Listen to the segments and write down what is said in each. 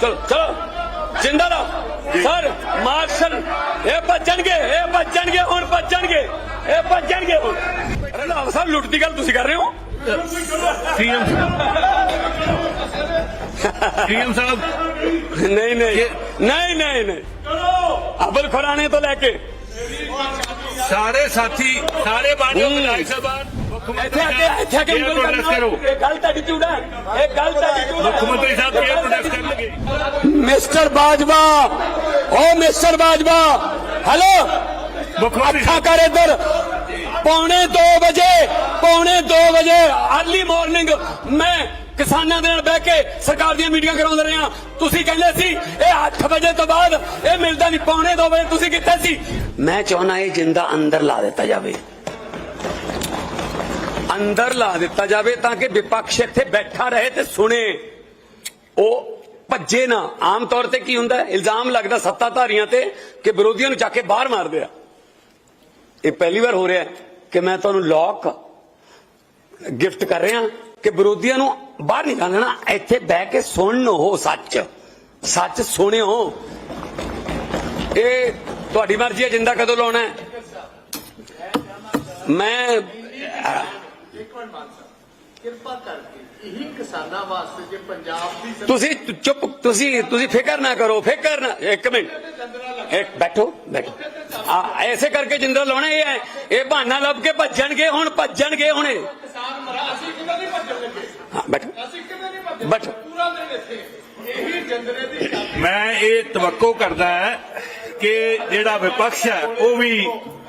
ਚਲੋ ਚਲੋ ਜਿੰਦਾ ਰਹੋ। ਸਰ ਮਾਰਸ਼ਲ ਇਹ ਭੱਜਣਗੇ ਇਹ ਭੱਜਣਗੇ ਹੁਣ ਭੱਜਣਗੇ ਇਹ ਭੱਜਣਗੇ ਹੁਣ। ਰੰਧਾਵਾ ਸਾਹਿਬ ਲੁੱਟ ਦੀ ਗੱਲ ਤੁਸੀਂ ਕਰ ਰਹੇ ਹੋ? ਸੀਐਮ ਸੀਐਮ ਸਾਹਿਬ। ਨਹੀਂ ਨਹੀਂ। ਨਹੀਂ ਨਹੀਂ ਨਹੀਂ। ਅਬਲ ਖੁਰਾਣੇ ਤੋਂ ਲੈ ਕੇ। ਸਾਰੇ ਸਾਥੀ ਸਾਰੇ ਬਾਣੀਓ ਵਿਧਾਇਕ ਮੁੱਖ ਇੱਥੇ ਆ ਕੇ ਇੱਥੇ ਆ ਕੇ ਉਂਗਲ ਪ੍ਰੋਟੈਸਟ ਕਰਨਾ ਕਰੋ ਇਹ ਗੱਲ ਤੁਹਾਡੀ ਝੂੜਾ ਹੈ। ਇਹ ਗੱਲ ਤੁਹਾਡੀ ਝੂੜਾ ਮੁੱਖ ਮੰਤਰੀ ਸਾਹਿਬ ਕੀ ਪ੍ਰੋਟੈਸਟ ਕਰਨਗੇ ਮਿਸਟਰ ਬਾਜਵਾ ਓ ਮਿਸਟਰ ਬਾਜਵਾ ਹੈਲੋ ਮੁੱਖ ਮੰਤਰੀ ਅੱਖਾਂ ਕਰ ਇੱਧਰ ਪੌਣੇ 2 ਵਜੇ ਪੌਣੇ 2 ਵਜੇ ਅਰਲੀ ਮਾਰਨਿੰਗ ਮੈਂ ਕਿਸਾਨਾਂ ਦੇ ਨਾਲ ਬਹਿ ਕੇ ਸਰਕਾਰ ਦੀਆਂ ਮੀਟਿੰਗਾਂ ਕਰਾਉਂਦੇ ਰਹੇ ਹਾਂ ਤੁਸੀਂ ਕਹਿੰਦੇ ਸੀ ਇਹ 8 ਵਜੇ ਤੋਂ ਬਾਅਦ ਇਹ ਮਿਲਦਾ ਨਹੀਂ ਪੌਣੇ 2 ਵਜੇ ਤੁਸੀਂ ਕਿੱਥੇ ਸੀ ਮੈਂ ਚਾਹੁੰਦਾ ਇਹ ਜਿੰਦਾ ਅੰਦਰ ਲਾ ਦਿੱਤਾ ਜਾਵੇ ਅੰਦਰ ਲਾ ਦਿੱਤਾ ਜਾਵੇ ਤਾਂ ਕਿ ਵਿਪਕਸ਼ ਇੱਥੇ ਬੈਠਾ ਰਹੇ ਤੇ ਸੁਣੇ। ਉਹ ਭੱਜੇ ਨਾ। ਆਮ ਤੌਰ ਤੇ ਕੀ ਹੁੰਦਾ? ਇਲਜ਼ਾਮ ਲੱਗਦਾ ਸੱਤਾਧਾਰੀਆਂ ਤੇ ਕਿ ਵਿਰੋਧੀਆਂ ਨੂੰ ਚੱਕ ਕੇ ਬਾਹਰ ਮਾਰਦੇ ਆ। ਇਹ ਪਹਿਲੀ ਵਾਰ ਹੋ ਰਿਹਾ ਕਿ ਮੈਂ ਤੁਹਾਨੂੰ ਲੋਕ ਗਿਫਟ ਕਰ ਰਿਹਾ ਕਿ ਵਿਰੋਧੀਆਂ ਨੂੰ ਬਾਹਰ ਨਹੀਂ ਜਾਣਾ। ਇੱਥੇ ਬਹਿ ਕੇ ਸੁਣੋ ਸੱਚ। ਸੱਚ ਸੁਣਿਓ। ਇਹ ਤੁਹਾਡੀ ਮਰਜ਼ੀ ਹੈ। ਜਿੰਦਾ ਕਦੋਂ ਲਾਉਣਾ ਮੈਂ ਕਿਰਪਾ ਕਰਕੇ ਇਹੀ ਕਿਸਾਨਾਂ ਵਾਸਤੇ ਜੇ ਪੰਜਾਬ ਦੀ ਸਰਕਾਰ ਤੁਸੀਂ ਚੁੱਪ ਤੁਸੀਂ ਤੁਸੀਂ ਫਿਕਰ ਨਾ ਕਰੋ ਫਿਕਰ ਨਾ ਇੱਕ ਮਿੰਟ। ਇੱਕ ਬੈਠੋ ਬੈਠੋ। ਆ ਐਸੇ ਕਰਕੇ ਜਿੰਦਰਾ ਲਾਉਣਾ ਇਹ ਹੈ। ਇਹ ਬਹਾਨਾ ਲੱਭ ਕੇ ਭੱਜਣਗੇ ਹੁਣ ਭੱਜਣਗੇ ਹੁਣ ਇਹ। ਕਿਸਾਨ ਮਰਾ ਅਸੀਂ ਕਿਤੇ ਨਹੀਂ ਭੱਜਣ ਲੱਗੇ? ਹਾਂ ਬੈਠੋ। ਅਸੀਂ ਕਿਤੇ ਨਹੀਂ ਭੱਜਣ ਬੈਠੋ। ਪੂਰਾ ਦਿਨ ਇੱਥੇ। ਇਹੀ ਜੰਦਰੇ ਦੀ ਗੱਲ ਮੈਂ ਇਹ ਤਵੱਕੋ ਕਰਦਾ ਹੈ ਕਿ ਜਿਹੜਾ ਵਿਪਕਸ਼ ਹੈ ਉਹ ਵੀ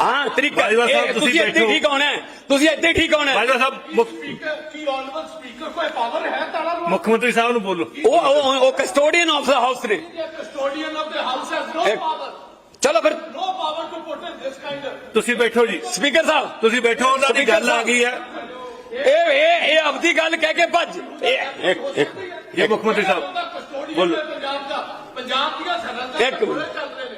ਹਾਂ ਤਰੀਕਾ ਬਾਜਵਾ ਸਾਹਿਬ, ਇਹ ਤੁਸੀਂ ਤੁਸੀਂ ਇੱਥੇ। ਠੀਕ ਹੋਣਾ ਤੁਸੀਂ ਇੱਥੇ ਠੀਕ ਹੋਣਾ ਬਾਜਵਾ ਸਾਹਿਬ ਕੀ ਆਨਵਲ ਸਪੀਕਰ ਕੋਈ ਪਾਵਰ ਹੈ ਤਾਲਾ ਨੂੰ ਮੁੱਖ ਮੰਤਰੀ ਸਾਹਿਬ ਨੂੰ ਬੋਲੋ। ਉਹ ਉਹ- ਉਹ ਕਸਟੋਡੀਅਨ ਆਫ ਦਾ ਹਾਊਸ ਨੇ। Custodian of the house has no power ਚਲੋ ਫਿਰ। No power to put in this kind ਤੁਸੀਂ ਬੈਠੋ ਜੀ। ਸਪੀਕਰ ਸਾਹਿਬ। ਤੁਸੀਂ ਬੈਠੋ ਉਹਨਾਂ ਦੀ ਗੱਲ ਆ ਗਈ ਹੈ। ਇਹ ਇਹ ਇਹ ਆਪਦੀ ਗੱਲ ਕਹਿ ਕੇ ਭੱਜ। ਇਹ ਇੱਕ ਇੱਕ ਜੀ ਮੁੱਖ ਮੰਤਰੀ ਸਾਹਿਬ ਬੋਲੋ। ਪੰਜਾਬ ਦਾ ਪੰਜਾਬ ਦੀਆਂ ਸਰਹੱਦਾਂ ਇੱਕ ਮਿੰਟ।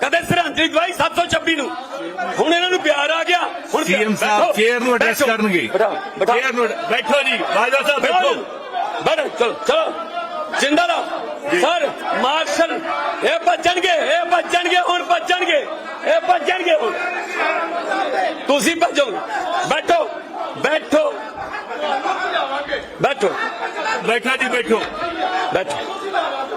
ਕਦੇ ਸ਼ਰਧਾਂਜਲੀ ਦਵਾਈ 726 ਨੂੰ। ਹੁਣ ਇਹਨਾਂ ਨੂੰ ਪਿਆਰ ਆ ਗਿਆ। ਹੁਣ ਸੀਐਮ ਸਾਹਿਬ ਚੇਅਰ ਨੂੰ ਐਡਰੈਸ ਕਰਨਗੇ। ਚੇਅਰ ਨੂੰ ਬੈਠੋ ਜੀ ਬਾਜਵਾ ਸਾਹਿਬ ਬੈਠੋ। ਬੈਠੋ। ਚਲੋ ਚਲੋ। ਜਿੰਦਾ ਰਹੋ। ਸਰ ਮਾਰਸ਼ਲ ਇਹ ਭੱਜਣਗੇ ਇਹ ਭੱਜਣਗੇ ਹੁਣ ਭੱਜਣਗੇ। ਇਹ ਭੱਜਣਗੇ ਹੁਣ। ਤੁਸੀਂ ਭੱਜੋ। ਬੈਠੋ। ਬੈਠੋ। ਬੈਠੋ। ਬੈਠਾ ਜੀ ਬੈਠੋ। ਬੈਠੋ।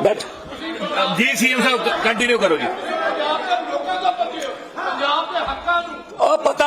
ਬੈਠੋ। ਜੀ ਸੀਐਮ ਸਾਹਿਬ ਕੰਟੀਨਿਊ ਕਰੋ ਜੀ ਪੰਜਾਬ ਦੇ ਲੋਕਾਂ ਦਾ ਪਤੀ ਪੰਜਾਬ ਦੇ ਹੱਕਾਂ ਨੂੰ ਉਹ ਪਤਾ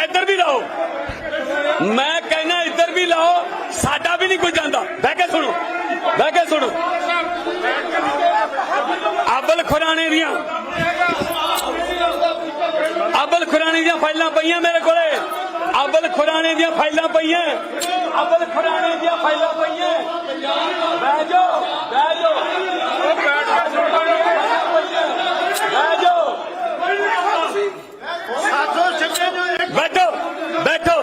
ਇੱਧਰ ਵੀ ਲਾਓ ਮੈਂ ਕਹਿੰਦਾ ਇੱਧਰ ਵੀ ਲਾਓ ਸਾਡਾ ਵੀ ਨਹੀਂ ਕੋਈ ਜਾਂਦਾ ਬਹਿ ਕੇ ਸੁਣੋ ਬਹਿ ਕੇ ਸੁਣੋ ਅਬਲ ਖੁਰਾਣੇ ਦੀਆਂ ਅਬਲ ਖੁਰਾਣੇ ਦੀਆਂ ਫਾਈਲਾਂ ਪਈਆਂ ਮੇਰੇ ਕੋਲੇ ਅਬਲ ਖੁਰਾਣੇ ਦੀਆਂ ਫਾਈਲਾਂ ਪਈਆਂ ਅਬਲ ਖੁਰਾਣੇ ਦੀਆਂ ਫਾਈਲਾਂ ਪਈਆਂ ਬਹਿ ਜਾਓ ਬਹਿ ਜਾਓ ਬਹਿ ਜਾਓ ਬੈਠੋ ਬੈਠੋ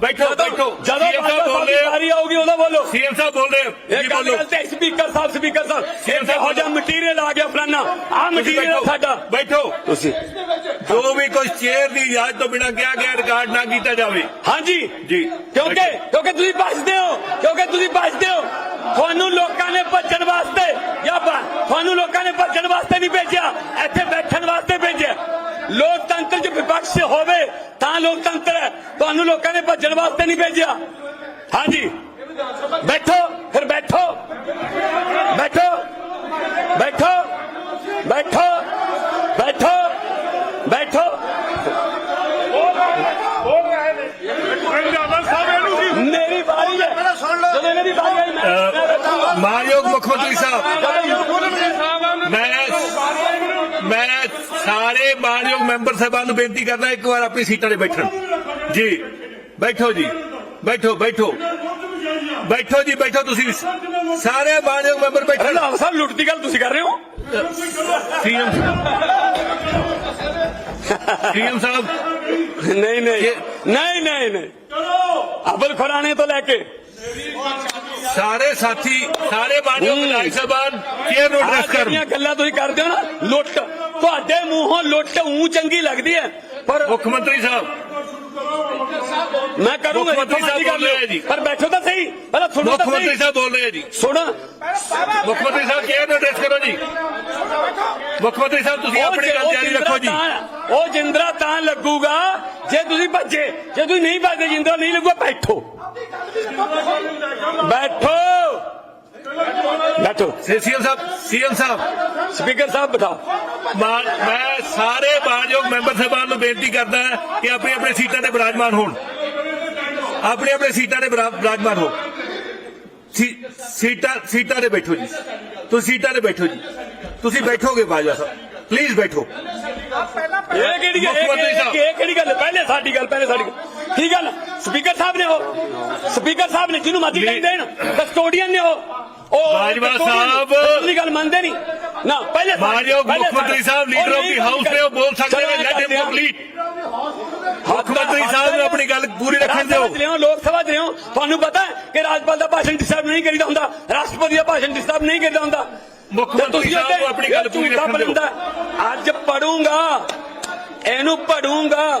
ਬੈਠੋ ਬੈਠੋ। ਜਦੋਂ ਸੀਐਮ ਸਾਹਿਬ ਹੋ ਵਾਰੀ ਆਊਗੀ ਉਦੋਂ ਬੋਲੋ। ਸੀਐਮ ਸਾਹਿਬ ਬੋਲ ਰਹੇ ਹੋ ਇਹ ਗੱਲ ਤੇ ਸਪੀਕਰ ਸਾਹਿਬ ਸਪੀਕਰ ਸਾਹਿਬ। ਸੀਐਮ ਸਾਹਿਬ ਹੋ ਜਾ ਮਟੀਰੀਅਲ ਆ ਗਿਆ ਫਲਾਨਾ। ਆ ਮਟੀਰੀਅਲ ਸਾਡਾ। ਬੈਠੋ। ਤੁਸੀਂ ਜੋ ਵੀ ਕੋਈ ਚੇਅਰ ਦੀ ਇਜਾਜ਼ਤ ਤੋਂ ਬਿਨਾਂ ਕਿਹਾ ਗਿਆ ਰਿਕਾਰਡ ਨਾ ਕੀਤਾ ਜਾਵੇ। ਹਾਂਜੀ। ਜੀ। ਕਿਉਂਕਿ ਕਿਉਂਕਿ ਤੁਸੀਂ ਭੱਜਦੇ ਹੋ। ਕਿਉਂਕਿ ਤੁਸੀਂ ਭੱਜਦੇ ਹੋ। ਤੁਹਾਨੂੰ ਲੋਕਾਂ ਨੇ ਭੱਜਣ ਵਾਸਤੇ ਜਾਂ ਤੁਹਾਨੂੰ ਲੋਕਾਂ ਨੇ ਭੱਜਣ ਵਾਸਤੇ ਨਹੀਂ ਭੇਜਿਆ। ਇੱਥੇ ਬੈਠਣ ਵਾਸਤੇ ਭੇਜਿਆ। ਲੋਕਤੰਤਰ 'ਚ ਵਿਪਕਸ਼ ਹੋਵੇ ਤਾਂ ਲੋਕਤੰਤਰ ਹੈ। ਤੁਹਾਨੂੰ ਲੋਕਾਂ ਨੇ ਭੱਜਣ ਵਾਸਤੇ ਨਹੀਂ ਭੇਜਿਆ। ਹਾਂਜੀ। ਬੈਠੋ। ਫਿਰ ਬੈਠੋ। ਬੈਠੋ। ਬੈਠੋ। ਬੈਠੋ। ਬੈਠੋ। ਬੈਠੋ। ਮੇਰੀ ਵਾਰੀ ਹੈ। ਜਦੋਂ ਇਹਨਾਂ ਦੀ ਵਾਰੀ ਆਈ ਮੈਂ- ਮੈਂ ਬੈਠੂੰਗਾ। ਮਾਨਯੋਗ ਮੁੱਖ ਮੰਤਰੀ ਸਾਹਿਬ ਮੈਂ ਮੈਂ ਸਾਰੇ ਮਾਨਯੋਗ ਮੈਂਬਰ ਸਾਹਿਬਾਨ ਨੂੰ ਬੇਨਤੀ ਕਰਦਾ ਇੱਕ ਵਾਰ ਆਪਣੀ ਸੀਟਾਂ ਤੇ ਬੈਠਣ। ਜੀ ਬੈਠੋ ਜੀ ਬੈਠੋ ਬੈਠੋ। ਬੈਠੋ ਜੀ ਬੈਠੋ ਤੁਸੀਂ ਸਾਰੇ ਮਾਨਯੋਗ ਮੈਂਬਰ ਰੰਧਾਵਾ ਸਾਹਿਬ ਲੁੱਟ ਦੀ ਗੱਲ ਤੁਸੀਂ ਕਰ ਰਹੇ ਹੋ? ਸੀਐਮ ਸੀਐਮ ਸਾਹਿਬ? ਨਹੀਂ ਨਹੀਂ। ਨਹੀਂ ਨਹੀਂ ਨਹੀਂ। ਅਬਲ ਖੁਰਾਣੇ ਤੋਂ ਲੈ ਕੇ। ਸਾਰੇ ਸਾਥੀ ਸਾਰੇ ਮਾਨਯੋਗ ਵਿਧਾਇਕ ਸਾਹਿਬਾਨ ਚੇਅਰ ਨੂੰ ਐਡਰੈਸ ਕਰਨ ਜਿਹੜੀਆਂ ਗੱਲਾਂ ਤੁਸੀਂ ਕਰਦੇ ਹੋ ਨਾ ਲੁੱਟ। ਤੁਹਾਡੇ ਮੂੰਹੋਂ ਲੁੱਟ ਉਂ ਚੰਗੀ ਲੱਗਦੀ ਹੈ ਪਰ ਮੁੱਖ ਮੰਤਰੀ ਸਾਹਿਬ ਮੈਂ ਕਰੂੰਗਾ ਮੁੱਖ ਮੰਤਰੀ ਸਾਹਿਬ ਬੋਲ ਰਹੇ ਆ ਜੀ। ਪਰ ਬੈਠੋ ਤਾਂ ਸਹੀ ਪਹਿਲਾਂ ਸੁਣੋ ਮੁੱਖ ਤਾਂ ਮੰਤਰੀ ਸਹੀ। ਸਾਹਿਬ ਬੋਲ ਰਹੇ ਆ ਜੀ। ਸੁਣ। ਮੁੱਖ ਮੰਤਰੀ ਸਾਹਿਬ ਚੇਅਰ ਨੂੰ ਐਡਰੈਸ ਕਰੋ ਜੀ? ਮੁੱਖ ਮੰਤਰੀ ਸਾਹਿਬ ਤੁਸੀਂ ਉਹ ਆਪਣੀ ਜਿ- ਗੱਲ ਉਹ ਜਾਰੀ ਜਿੰਦਰਾ ਰੱਖੋ ਜੀ। ਤਾਂ- ਉਹ ਜਿੰਦਰਾ ਤਾਂ ਲੱਗੂਗਾ ਜੇ ਤੁਸੀਂ ਭੱਜੇ ਜੇ ਤੁਸੀਂ ਨਹੀਂ ਭੱਜਦੇ ਜਿੰਦਰਾ ਨਹੀਂ ਲੱਗੂਗਾ ਬੈਠੋ। ਬੈਠੋ। ਬੈਠੋ। ਸੀਐਮ ਸਾਹਿਬ ਸੀਐਮ ਸਾਹਿਬ। ਸਪੀਕਰ ਸਾਹਿਬ ਬਤਾਓ ਮਾਨ- ਮੈਂ ਸਾਰੇ ਮਾਨਯੋਗ ਮੈਂਬਰ ਸਾਹਿਬਾਨ ਨੂੰ ਬੇਨਤੀ ਕਰਦਾ ਕਿ ਆਪਣੀ ਆਪਣੀ ਸੀਟਾਂ ਤੇ ਬਿਰਾਜਮਾਨ ਹੋਣ। ਆਪਣੀ ਆਪਣੀ ਸੀਟਾਂ ਤੇ ਬਿਰਾ- ਬਿਰਾਜਮਾਨ ਹੋ ਸੀ- ਸੀਟਾਂ ਸੀਟਾਂ ਤੇ ਬੈਠੋ ਜੀ। ਤੁਸੀਂ ਸੀਟਾਂ ਤੇ ਬੈਠੋ ਜੀ। ਤੁਸੀਂ ਬੈਠੋਗੇ ਬਾਜਵਾ ਸਾਹਿਬ। ਪਲੀਜ਼ ਬੈਠੋ। ਇਹ ਕਿਹੜੀ ਗੱਲ ਮੁੱਖ ਮੰਤਰੀ ਸਾਹਿਬ। ਇਹ ਇਹ ਕਿਹੜੀ ਗੱਲ? ਹੈ? ਪਹਿਲੇ ਸਾਡੀ ਗੱਲ ਪਹਿਲੇ ਸਾਡੀ ਗੱਲ। ਕੀ ਗੱਲ? ਸਪੀਕਰ ਸਾਹਿਬ ਨੇ ਉਹ। ਸਪੀਕਰ ਸਾਹਿਬ ਨੇ ਜਿਹਨੂੰ ਮਰਜ਼ੀ ਨਹੀਂ। ਦੇਣ ਕਸਟੋਡੀਅਨ ਨੇ ਉਹ। ਉਹ ਬਾਜਵਾ ਸਾਹਿਬ। ਅਸਲੀ ਗੱਲ ਮੰਨਦੇ ਨਹੀਂ। ਨਾ ਪਹਿਲੇ ਮਾਨਯੋਗ ਪਹਿਲੇ ਮੁੱਖ ਮੰਤਰੀ ਸਾਹਿਬ ਲੀਡਰ ਆਫ ਦੀ ਹਾਊਸ ਨੇ ਉਹ ਬੋਲ ਸਕਦੇ ਨੇ ਲੈਟ ਹਿਮ ਹਾਂ। ਕੰਪਲੀਟ ਮੁੱਖ ਮੰਤਰੀ ਸਾਹਿਬ ਨੂੰ ਆਪਣੀ ਗੱਲ ਪੂਰੀ ਰੱਖਣ ਦਿਓ। ਲੋਕ ਸਭਾ ਚ ਲਿਆਓ। ਤੁਹਾਨੂੰ ਪਤਾ ਹੈ ਕਿ ਰਾਜਪਾਲ ਦਾ ਭਾਸ਼ਣ ਡਿਸਟਰਬ ਨਹੀਂ ਕਰੀਦਾ ਹੁੰਦਾ। ਰਾਸ਼ਟਰਪਤੀ ਦਾ ਭਾਸ਼ਣ ਡਿਸਟਰਬ ਨਹੀਂ ਕਰੀਦਾ ਹੁੰਦਾ। ਮੁੱਖ ਮੰਤਰੀ ਸਾਹਿਬ ਨੂੰ ਆਪਣੀ ਗੱਲ ਪੂਰੀ ਰੱਖਣ ਦਿਓ। ਅੱਜ ਪੜੂੰਗਾ। ਇਹਨੂੰ ਪੜੂੰਗਾ।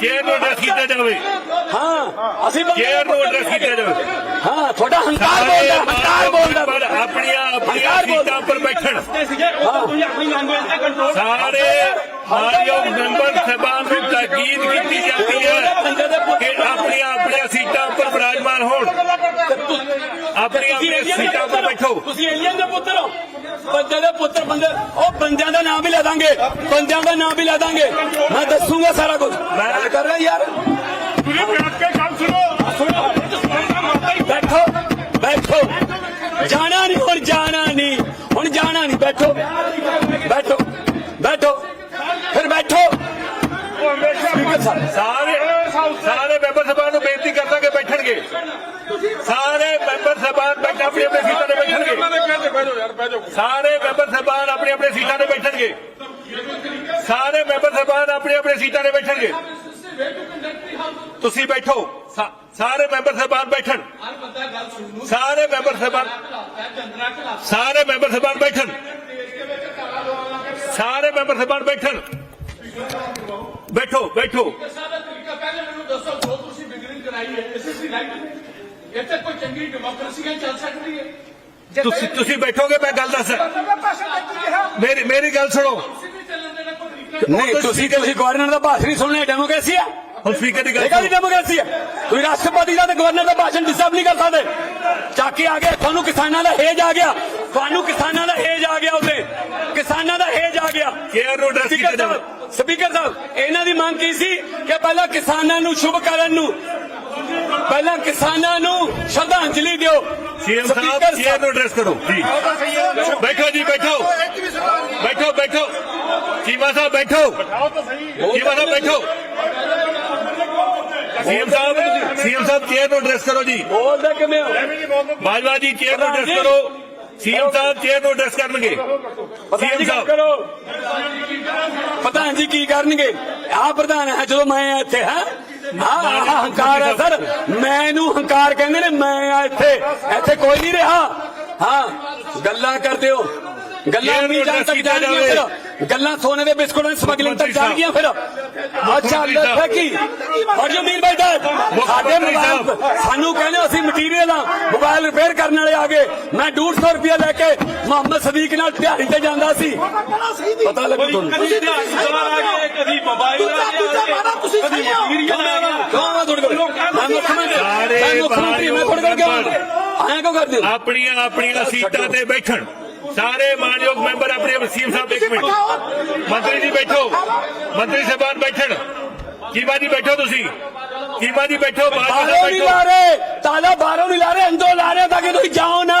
chair ਨੂੰ ਐਡਰੈਸ ਕੀਤਾ ਜਾਵੇ। ਹਾਂ ਅਸੀਂ ਚੇਅਰ ਨੂੰ ਐਡਰੈਸ ਕੀਤਾ ਜਾਵੇ। ਹਾਂ ਤੁਹਾਡਾ ਹੰਕਾਰ ਬੋਲਦਾ ਹੰਕਾਰ ਬੋਲਦਾ। ਮੈਂਬਰ ਆਪਣੀਆਂ ਆਪਣੀਆਂ। ਸੀਟਾਂ ਉੱਪਰ ਬੈਠਣ। ਤੁਸੀਂ ਆਪਣੀ ਲੈਂਗੁਏਜ ਤੇ ਕੰਟਰੋਲ ਸਾਰੇ ਮਾਨਯੋਗ ਮੈਂਬਰ ਸਾਹਿਬਾਨ ਨੂੰ ਤਾਕੀਦ ਕੀਤੀ ਜਾਂਦੀ ਹੈ ਕਿ ਆਪਣੀਆਂ ਆਪਣੀਆਂ ਸੀਟਾਂ ਉੱਪਰ ਬਿਰਾਜਮਾਨ ਹੋਣ। ਆਪਣੀਆਂ ਆਪਣੀਆਂ ਸੀਟਾਂ ਉੱਪਰ ਬੈਠੋ। ਤੁਸੀਂ ਏਲੀਅਨ ਦੇ ਪੁੱਤਰ ਹੋ। ਬੰਦੇ ਦੇ ਪੁੱਤਰ ਬੰਦੇ ਉਹ ਬੰਦਿਆਂ ਦਾ ਨਾਮ ਵੀ ਲੈ ਦਾਂਗੇ। ਬੰਦਿਆਂ ਦਾ ਨਾਮ ਵੀ ਲੈ ਦਾਂਗੇ। ਮੈਂ ਦੱਸੂਗਾ ਸਾਰਾ ਕੁਝ। ਮੈਂ ਕਰ ਰਿਹਾ ਯਾਰ। ਤੁਸੀਂ ਬੈਠ ਕੇ ਗੱਲ ਸੁਣੋ। ਬੈਠੋ। ਬੈਠੋ। ਜਾਣਾ ਨਹੀਂ ਹੁਣ ਜਾਣਾ ਨਹੀਂ। ਹੁਣ ਜਾਣਾ ਨਹੀਂ। ਬੈਠੋ ਬੈਠੋ ਫਿਰ ਬੈਠੋ ਸਪੀਕਰ ਸਾਹਿਬ ਸਾਰੇ ਸਾਰੇ ਮੈਂਬਰ ਸਾਹਿਬਾਨ ਨੂੰ ਬੇਨਤੀ ਕਰਦਾ ਕਿ ਬੈਠਣਗੇ। ਸਾਰੇ ਮੈਂਬਰ ਸਾਹਿਬਾਨ ਬੈਠ ਆਪਣੀ ਆਪਣੀ ਸੀਟਾਂ ਤੇ ਬੈਠਣਗੇ। ਸਾਰੇ ਮੈਂਬਰ ਸਾਹਿਬਾਨ ਆਪਣੀ ਆਪਣੀ ਸੀਟਾਂ ਤੇ ਬੈਠਣਗੇ। ਸਾਰੇ ਮੈਂਬਰ ਸਾਹਿਬਾਨ ਆਪਣੀ ਆਪਣੀ ਸੀਟਾਂ ਤੇ ਬੈਠਣਗੇ। ਤੁਸੀਂ ਬੈਠੋ। ਸਾ- ਸਾਰੇ ਮੈਂਬਰ ਸਾਹਿਬਾਨ ਬੈਠਣ। ਸਾਰੇ ਮੈਂਬਰ ਸਾਹਿਬਾਨ ਸਾਰੇ ਮੈਂਬਰ ਸਾਹਿਬਾਨ ਬੈਠਣ। ਸਾਰੇ ਮੈਂਬਰ ਸਾਹਿਬਾਨ ਬੈਠਣ। ਬੈਠੋ ਬੈਠੋ। ਸਾਡਾ ਤਰੀਕਾ ਪਹਿਲੇ ਮੈਨੂੰ ਦੱਸੋ ਜੋ ਤੁਸੀਂ ਬਿਗਨਿੰਗ ਕਰਾਈ ਹੈ ਐਸਐਸਸੀ ਰਾਈਟ ਇੱਥੇ ਕੋਈ ਚੰਗੀ ਡੈਮੋਕ੍ਰੇਸੀ ਚੱਲ ਸਕਦੀ ਹੈ? ਤੁਸੀਂ ਤੁਸੀਂ ਬੈਠੋਗੇ ਮੈਂ ਗੱਲ ਦੱਸ ਮੇਰੀ ਮੇਰੀ ਗੱਲ ਸੁਣੋ। ਨਹੀਂ ਤੁਸੀਂ ਤੁਸੀਂ ਗਵਰਨਰ ਦਾ ਭਾਸ਼ਣ ਨਹੀਂ ਸੁਣਨੇ ਡੈਮੋਕ੍ਰੇਸੀ ਆ। ਹੁਣ ਸਪੀਕਰ ਦੀ ਗੱਲ ਇਹ ਕਾਹਦੀ ਸੁਣੋ। ਡੈਮੋਕ੍ਰੇਸੀ ਹੈ ਤੁਸੀਂ ਰਾਸ਼ਟਰਪਤੀ ਦਾ ਤੇ ਗਵਰਨਰ ਦਾ ਭਾਸ਼ਣ ਡਿਸਟਰਬ ਨਹੀਂ ਕਰ ਸਕਦੇ। ਚੱਕ ਕੇ ਆ ਗਏ ਤੁਹਾਨੂੰ ਕਿਸਾਨਾਂ ਦਾ ਹੇਜ ਆ ਗਿਆ। ਤੁਹਾਨੂੰ ਕਿਸਾਨਾਂ ਦਾ ਹੇਜ ਆ ਗਿਆ ਉੱਤੇ। ਕਿਸਾਨਾਂ ਦਾ ਹੇਜ ਆ ਗਿਆ। Chair ਨੂੰ ਕੀਤਾ ਸਪੀਕਰ। ਸਾਹਿਬ ਸਪੀਕਰ ਸਾਹਿਬ ਇਹਨਾਂ ਦੀ ਮੰਗ ਕੀ ਸੀ ਕਿ ਪਹਿਲਾਂ ਕਿਸਾਨਾਂ ਨੂੰ ਸ਼ੁਭ ਕਰਨ ਨੂੰ ਪਹਿਲਾਂ ਕਿਸਾਨਾਂ ਨੂੰ ਸ਼ਰਧਾਂਜਲੀ ਦਿਓ। ਸੀਐਮ ਸਾਹਿਬ ਚੇਅਰ ਨੂੰ ਐਡਰੈਸ ਕਰੋ ਜੀ ਬੈਠੋ ਜੀ ਬੈਠੋ। ਬੈਠੋ ਬੈਠੋ। ਚੀਮਾ ਸਾਹਿਬ ਬੈਠੋ। ਚੀਮਾ ਸਾਹਿਬ ਬੈਠੋ। ਸੀਐਮ ਸਾਹਿਬ ਸੀਐਮ ਸਾਹਿਬ ਚੇਅਰ ਨੂੰ ਐਡਰੈਸ ਕਰੋ ਜੀ। ਬੋਲਦੇ ਕਿਵੇਂ ਹੋ? ਬਾਜਵਾ ਜੀ ਚੇਅਰ ਨੂੰ ਐਡਰੈਸ ਕਰੋ। ਸੀਐਮ ਸਾਹਿਬ ਚੇਅਰ ਨੂੰ ਐਡਰੈਸ ਕਰਨਗੇ। ਪ੍ਰਧਾਨ ਜੀ ਸੀਐਮ ਸਾਹਿਬ। ਕਰੋ। ਪ੍ਰਧਾਨ ਜੀ ਕੀ ਕਰਨਗੇ। ਆ ਪ੍ਰਧਾਨ ਹੈ ਜਦੋਂ ਮੈਂ ਇੱਥੇ ਹਾਂ ਆਹ ਹੰਕਾਰ ਹੈ ਸਰ। ਮੈਨੂੰ ਹੰਕਾਰ ਕਹਿੰਦੇ ਨੇ ਮੈਂ ਆ ਇੱਥੇ। ਇੱਥੇ ਕੋਈ ਨਹੀਂ ਰਿਹਾ। ਹਾਂ ਗੱਲਾਂ ਕਰਦੇ ਹੋ। ਗੱਲਾਂ ਨਹੀਂ ਜਾਣ ਤੱਕ ਕੀਤਾ ਜਾਣਗੀਆਂ ਜਾਵੇ। ਫਿਰ। ਗੱਲਾਂ ਸੋਨੇ ਦੇ ਬਿਸਕੁਟਾਂ ਦੀ ਸਮਗਲਿੰਗ ਤੱਕ ਮੰਤਰੀ ਜਾਣਗੀਆਂ ਫਿਰ। ਅੱਛਾ ਮੰਤਰੀ ਸਾਹਿਬ। ਫਿਰ ਕੀ। ਔਰ ਜੋ ਮੀਰ ਭਾਈ ਦਾ। ਸਾਡੇ ਮੋਬਾਈਲ। ਸਾਨੂੰ ਕਹਿੰਦੇ ਅਸੀਂ ਮਟੀਰੀਅਲ ਆ ਮੋਬਾਈਲ ਰਿਪੇਅਰ ਕਰਨ ਵਾਲੇ ਆ ਗਏ। ਮੈਂ 150 ਰੁਪਏ ਲੈ ਕੇ ਮੁਹੰਮਦ ਸਦੀਕ ਨਾਲ ਦਿਹਾੜੀ ਤੇ ਜਾਂਦਾ ਸੀ। ਪਤਾ ਲੱਗੂ ਤੁਹਾਨੂੰ। ਕਦੀ ਦਿਹਾੜੀਦਾਰ ਆ ਗਏ ਕਦੀ ਮੋਬਾਈਲ ਆ ਕਦੀ ਮਟੀਰੀਅਲ ਆ ਕਿਉਂ ਮੈਂ ਤੁਹਾਡੇ ਕੋਲ। ਮੈਂ ਮੁੱਖ ਮੰਤਰੀ ਮੈਂ ਮੁੱਖ ਮੰਤਰੀ ਮੈਂ ਤੁਹਾਡੇ ਕੋਲ ਕਿਉਂ ਆਇਆ ਕਿਉਂ ਕਰਦੇ ਹੋ? ਆਪਣੀਆਂ ਆਪਣੀਆਂ ਸੀਟਾਂ ਤੇ ਬੈਠਣ। ਸਾਰੇ ਮਾਨਯੋਗ ਮੈਂਬਰ ਆਪਣੇ ਸੀਐਮ ਸਾਹਿਬ ਇੱਕ ਮਿੰਟ। ਮੰਤਰੀ ਜੀ ਬੈਠੋ। ਮੰਤਰੀ ਸਾਹਿਬਾਨ ਬੈਠਣ। ਚੀਮਾ ਜੀ ਬੈਠੋ ਤੁਸੀਂ। ਚੀਮਾ ਜੀ ਬੈਠੋ ਬਾਹਰੋਂ ਨਹੀਂ ਬੈਠੋ। ਲਾ ਰਹੇ। ਤਾਲਾ ਬਾਹਰੋਂ ਨਹੀਂ ਲਾ ਰਹੇ ਅੰਦਰੋਂ ਲਾ ਰਹੇ ਤਾਂ ਕਿ ਤੁਸੀਂ ਜਾਓ ਨਾ।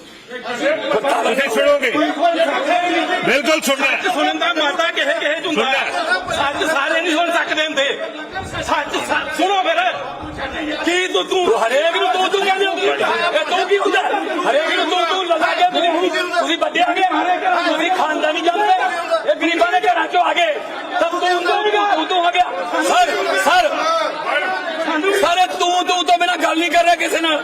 ਤੁਸੀਂ ਸੁਣੋਗੇ। ਬਿਲਕੁਲ ਸੁਣਨਾ ਹੈ। ਸੁਣਨ ਦਾ ਮਾਤਾ ਕਿਸੇ ਕਿਸੇ ਚ ਹੁੰਦਾ ਹੈ। ਸੱਚ ਸਾਰੇ ਨਹੀਂ ਸੁਣ ਸਕਦੇ ਹੁੰਦੇ। ਸੱਚ ਸੁਣੋ ਫਿਰ। ਕੀ ਤੂੰ ਤੂੰ ਹਰੇਕ ਨੂੰ ਤੂੰ ਤੂੰ ਕਹਿੰਦੇ ਹੋ ਇਹ ਤੂੰ ਕੀ ਹੁੰਦਾ ਹਰੇਕ ਨੂੰ ਤੂੰ ਤੂੰ ਲਗਾ ਕੇ ਤੁਸੀਂ ਤੁਸੀਂ ਵੱਡੇ ਆ ਗਏ। ਤੁਸੀਂ ਖਾਨਦਾਨੀ ਜਾਂਦੇ ਇਹ ਗਰੀਬਾਂ ਦੇ ਘਰਾਂ ਚੋਂ ਆ ਗਏ। ਤਾਂ ਤੂੰ ਤੂੰ ਤੂੰ ਆ ਗਿਆ। Sir sir. ਸਰ ਤੂੰ ਤੂੰ ਤੋਂ ਬਿਨਾ ਗੱਲ ਨਹੀਂ ਕਰ ਰਿਹਾ ਕਿਸੇ ਨਾਲ।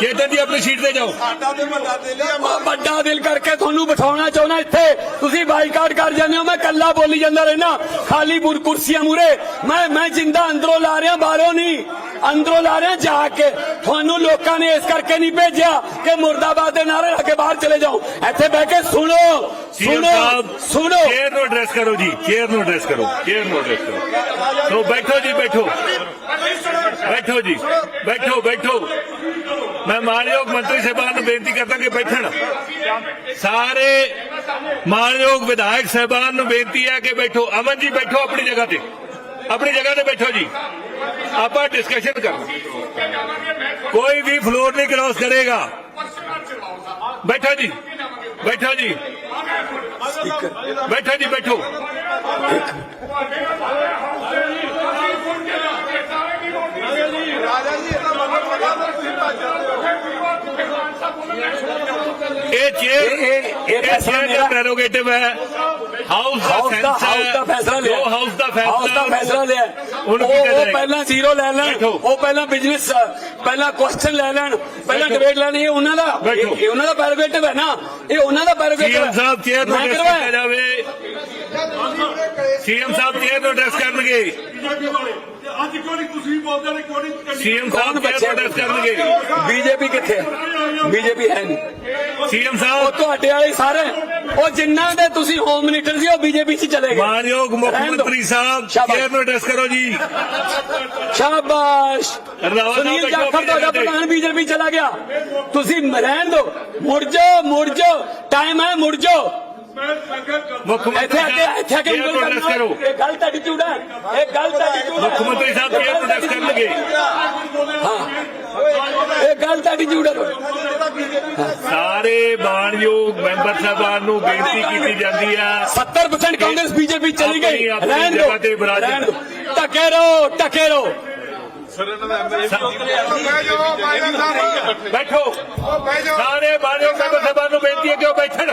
ਚੇਤਨ ਜੀ ਆਪਣੀ ਸੀਟ ਤੇ ਜਾਓ। ਮੈਂ। ਵੱਡਾ ਦਿਲ ਕਰਕੇ ਤੁਹਾਨੂੰ ਬਿਠਾਉਣਾ ਚਾਹੁੰਦਾ ਇੱਥੇ। ਤੁਸੀਂ ਬਾਈਕਾਟ ਕਰ ਜਾਂਦੇ ਹੋ ਮੈਂ ਕੱਲਾ ਬੋਲੀ ਜਾਂਦਾ ਰਹਿਣਾ ਖਾਲੀ ਬੁਰ ਕੁਰਸੀਆਂ ਮੂਰੇ ਮੈਂ ਮੈਂ ਜਿੰਦਾ ਅੰਦਰੋਂ ਲਾ ਰਿਹਾ ਬਾਹਰੋਂ ਨਹੀਂ। ਅੰਦਰੋਂ ਲਾ ਰਿਹਾ ਜਾ ਕੇ। ਤੁਹਾਨੂੰ ਲੋਕਾਂ ਨੇ ਇਸ ਕਰਕੇ ਨਹੀਂ ਭੇਜਿਆ ਕਿ ਮੁਰਦਾਬਾਦ ਦੇ ਨਾਰੇ ਲਾ ਕੇ ਬਾਹਰ ਚਲੇ ਜਾਓ। ਇੱਥੇ ਬਹਿ ਕੇ ਸੁਣੋ। ਸੁਣੋ ਸੁਣੋ। ਚੇਅਰ ਨੂੰ ਐਡਰੈਸ ਕਰੋ ਜੀ ਚੇਅਰ ਨੂੰ ਐਡਰੈਸ ਕਰੋ ਚੇਅਰ ਨੂੰ ਐਡਰੈਸ ਕਰੋ। ਸੋ ਬੈਠੋ ਜੀ ਬੈਠੋ। ਬੈਠੋ ਜੀ ਬੈਠੋ ਬੈਠੋ। ਮੈਂ ਮਾਨਯੋਗ ਮੰਤਰੀ ਸਾਹਿਬਾਨ ਨੂੰ ਬੇਨਤੀ ਕਰਦਾ ਕਿ ਬੈਠਣ। ਸਾਰੇ ਮਾਨਯੋਗ ਵਿਧਾਇਕ ਸਾਹਿਬਾਨ ਨੂੰ ਬੇਨਤੀ ਹੈ ਕਿ ਬੈਠੋ। ਅਮਨ ਜੀ ਬੈਠੋ ਆਪਣੀ ਜਗ੍ਹਾ ਤੇ। ਆਪਣੀ ਜਗ੍ਹਾ ਤੇ ਬੈਠੋ ਜੀ। ਆਪਾਂ ਡਿਸਕਸ਼ਨ ਕਰਾਂਗੇ। ਕੋਈ ਵੀ ਫਲੋਰ ਨਹੀਂ ਕ੍ਰਾਸ ਕਰੇਗਾ। ਬੈਠੋ ਜੀ ਬੈਠੋ ਜੀ। ਬੈਠੋ ਜੀ ਬੈਠੋ। ਇਹ ਚੇਅਰ ਇਹ- ਫੈਸਲਾ ਮੇਰਾ- ਪ੍ਰੈਰੋਗੇਟਿਵ ਹੈ। ਹਾਊਸ ਦਾ ਹਾਊਸ ਦਾ ਹਾਊਸ ਦਾ ਫੈਸਲਾ ਲਿਆ। ਜੋ ਹਾਊਸ ਦਾ ਫੈਸਲਾ ਹਾਊਸ ਦਾ ਫੈਸਲਾ ਲਿਆ। ਉਹਨੂੰ ਉਹ। ਪਹਿਲਾਂ ਜ਼ੀਰੋ ਲੈ ਲੈਣ। ਉਹ ਪਹਿਲਾਂ ਬਿਜ਼ਨਸ ਪਹਿਲਾਂ ਕੁਐਸਚਨ ਲੈ ਲੈਣ। ਪਹਿਲਾਂ। ਡਿਬੇਟ ਲੈਣੀ ਇਹ ਉਹਨਾਂ ਦਾ। ਇਹ ਉਹਨਾਂ ਦਾ ਪੈਰੋਗੇਟਿਵ ਹੈ ਨਾ। ਇਹ ਉਹਨਾਂ ਦਾ ਪੈਰੋਗੇਟਿਵ ਸੀਐਮ ਸਾਹਿਬ ਚੇਅਰ ਨੂੰ ਜਾਵੇ। ਸੀਐਮ ਸਾਹਿਬ ਚੇਅਰ ਨੂੰ ਐਡਰੈਸ ਕਰਨਗੇ। ਅੱਜ ਕਿਉਂ ਨਹੀਂ ਤੁਸੀਂ ਬੋਲਦੇ ਨੇ ਕਿਉਂ ਨਹੀਂ ਸੀਐਮ ਸਾਹਿਬ ਚੇਅਰ ਨੂੰ ਐਡਰੈਸ ਕਰਨਗੇ। ਬੀਜੇਪੀ ਕਿੱਥੇ ਹੈ? ਬੀਜੇਪੀ ਹੈ ਨਹੀਂ। ਸੀਐਮ ਉਹ ਸਾਹਿਬ ਤੁਹਾਡੇ ਵਾਲੇ ਸਾਰੇ। ਉਹ ਜਿੰਨਾਂ ਦੇ ਤੁਸੀਂ ਹੋਮ ਮਿਨਿਸਟਰ ਸੀ ਉਹ ਬੀਜੇਪੀ 'ਚ ਚਲੇ ਗਏ। ਮਾਨਯੋਗ ਮੁੱਖ। ਮੰਤਰੀ ਸਾਹਿਬ। ਚੇਅਰ ਨੂੰ ਐਡਰੈਸ ਕਰੋ ਜੀ? ਸ਼ਾਬਾਸ਼। ਸੁਨੀਲ ਜਾਖੜ ਤੁਹਾਡਾ। ਪ੍ਰਧਾਨ ਬੀਜੇਪੀ ਚਲਾ ਗਿਆ। ਤੁਸੀਂ ਰਹਿਣ ਦਿਓ। ਮੁੜ ਜਾਓ ਮੁੜ ਜਾਓ। ਟਾਈਮ ਹੈ ਮੁੜ ਜਾਓ। ਮੁੱਖ ਮੰਤਰੀ ਇੱਥੇ ਆ ਕੇ ਇੱਥੇ ਆ ਕੇ ਉਂਗਲ ਕਰਨਾ ਕਰੋ। ਇਹ ਗੱਲ ਤੁਹਾਡੀ ਝੂਠ ਹੈ। ਇਹ ਗੱਲ ਤੁਹਾਡੀ ਝੂਠ ਹੈ। ਮੁੱਖ ਮੰਤਰੀ ਸਾਹਿਬ ਚੇਅਰ ਨੂੰ ਐਡਰੈਸ ਕਰਨਗੇ। ਇਹ ਗੱਲ ਤੁਹਾਡੀ ਝੂਠ ਹੈ। ਸਾਰੇ ਮਾਨਯੋਗ ਮੈਂਬਰ ਸਾਹਿਬਾਨ ਨੂੰ ਬੇਨਤੀ ਕੀਤੀ ਜਾਂਦੀ ਆ। 70% ਕਾਂਗਰਸ ਬੀਜੇਪੀ ਚਲੀ ਗਈ। ਆਪਣੀ- ਆਪਣੀ ਰਹਿਣ ਜਗ੍ਹਾ ਤੇ ਦਿਓ ਵਿਰਾਜਣ। ਰਹਿਣ ਦਿਓ। ਟਕੇ ਰਹੋ ਟਕੇ ਰਹੋ। ਬੈਠੋ। ਸਾਰੇ ਮਾਨਯੋਗ ਮੈਂਬਰ ਸਾਹਿਬਾਨ ਨੂੰ ਬੇਨਤੀ ਹੈ ਕਿ ਉਹ ਬੈਠਣ।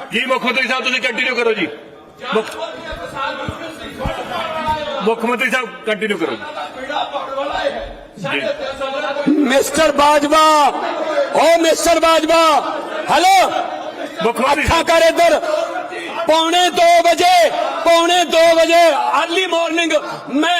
ਜੀ ਮੁੱਖ ਮੰਤਰੀ ਸਾਹਿਬ ਤੁਸੀਂ ਕੰਟੀਨਿਊ ਕਰੋ ਜੀ। ਮੁੱਖ ਮੰਤਰੀ ਸਾਹਿਬ ਕੰਟੀਨਿਊ ਕਰੋ। ਜੀ। ਮਿਸਟਰ ਬਾਜਵਾ ਓ ਮਿਸਟਰ ਬਾਜਵਾ ਹੈਲੋ। ਮੁੱਖ ਮੰਤਰੀ ਸਾਹਿਬ। ਕਰ ਇੱਧਰ। ਪੌਣੇ 2 ਵਜੇ ਪੌਣੇ 2 ਵਜੇ ਅਰਲੀ ਮਾਰਨਿੰਗ ਮੈਂ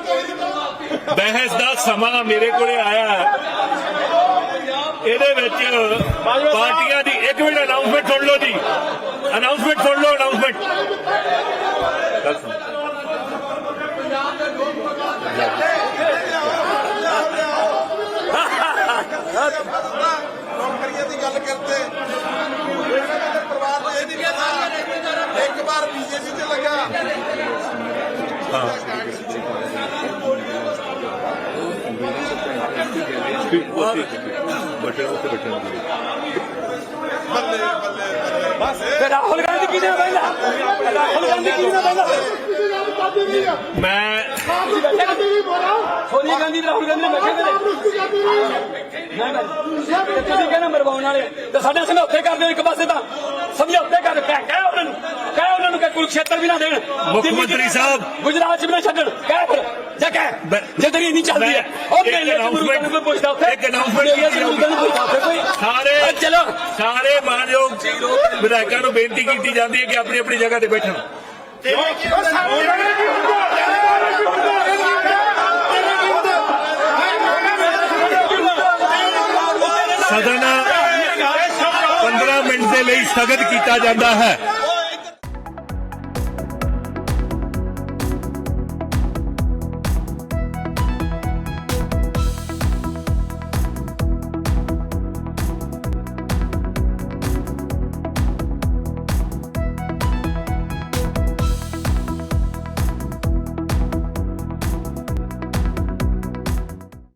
ਬਹਿਸ ਦਾ ਸਮਾਂ ਮੇਰੇ ਕੋਲੇ ਆਇਆ। ਇਹਦੇ ਵਿੱਚ ਪਾਰਟੀਆਂ ਦੀ ਇੱਕ ਮਿੰਟ ਅਨਾਉਂਸਮੈਂਟ ਸੁਣ ਲਓ ਜੀ। ਅਨਾਉਂਸਮੈਂਟ ਸੁਣ ਲਓ ਅਨਾਉਂਸਮੈਂਟ ਨੌਕਰੀਆਂ ਦੀ ਗੱਲ ਕਰਦੇ। ਦੇ ਪਰਿਵਾਰ ਨੂੰ ਇਹ ਨਹੀਂ ਪਤਾ ਇੱਕ ਵਾਰ ਬੀਜੇਪੀ ਚ ਲੱਗਾ ਬੱਲੇ ਬੱਲੇ ਬੱਲੇ ਤੇ ਰਾਹੁਲ ਗਾਂਧੀ ਕਿਹਨੇ ਪਹਿਲਾਂ ਰਾਹੁਲ ਗਾਂਧੀ ਕਿਹਨੇ ਪਹਿਲਾਂ ਮੈਂ ਸੋਨੀਆ ਗਾਂਧੀ ਰਾਹੁਲ ਗਾਂਧੀ ਨੇ ਬੈਠੇ ਨਹੀਂ ਮੈਂ ਤੇ ਤੁਸੀਂ ਕਹਿੰਦੇ ਮਰਵਾਉਣ ਵਾਲੇ। ਤੇ ਸਾਡੇ ਸਮਝੌਤੇ ਕਰਦੇ ਇੱਕ ਪਾਸੇ ਤਾਂ। ਸਮਝੌਤੇ ਕਰ ਕਹਿ ਉਹਨਾਂ ਨੂੰ। ਕਹਿ ਉਹਨਾਂ ਨੂੰ ਕਿ ਕੁਰੂਕਸ਼ੇਤਰ ਵੀ ਨਾ ਦੇਣ। ਮੁੱਖ ਮੰਤਰੀ ਨਾ ਸਾਹਿਬ। ਗੁਜਰਾਤ ਚ ਵੀ ਨਾ ਛੱਡਣ। ਕਹਿ ਫਿਰ। ਜੇ ਤੇਰੀ ਨਹੀਂ ਚੱਲਦੀ ਹੈ ਉਹ ਮੇਲੇ ਚ ਮੁਰਗਾ ਨੂੰ ਕੋਈ ਪੁੱਛਦਾ। ਉੱਥੇ ਇੱਕ ਚ ਮੁਰਗਾ ਨੂੰ ਪੁੱਛਦਾ ਉੱਥੇ ਕੋਈ? ਸਾਰੇ ਚਲੋ। ਸਾਰੇ ਮਾਨਯੋਗ ਵਿਧਾਇਕਾਂ ਨੂੰ ਬੇਨਤੀ ਕੀਤੀ ਜਾਂਦੀ ਹੈ ਕਿ ਆਪਣੀ ਆਪਣੀ ਜਗ੍ਹਾ ਤੇ ਬੈਠਣ। ਸਦਨ 15 ਮਿੰਟ ਦੇ ਲਈ ਸਥਗਿਤ ਕੀਤਾ ਜਾਂਦਾ ਹੈ।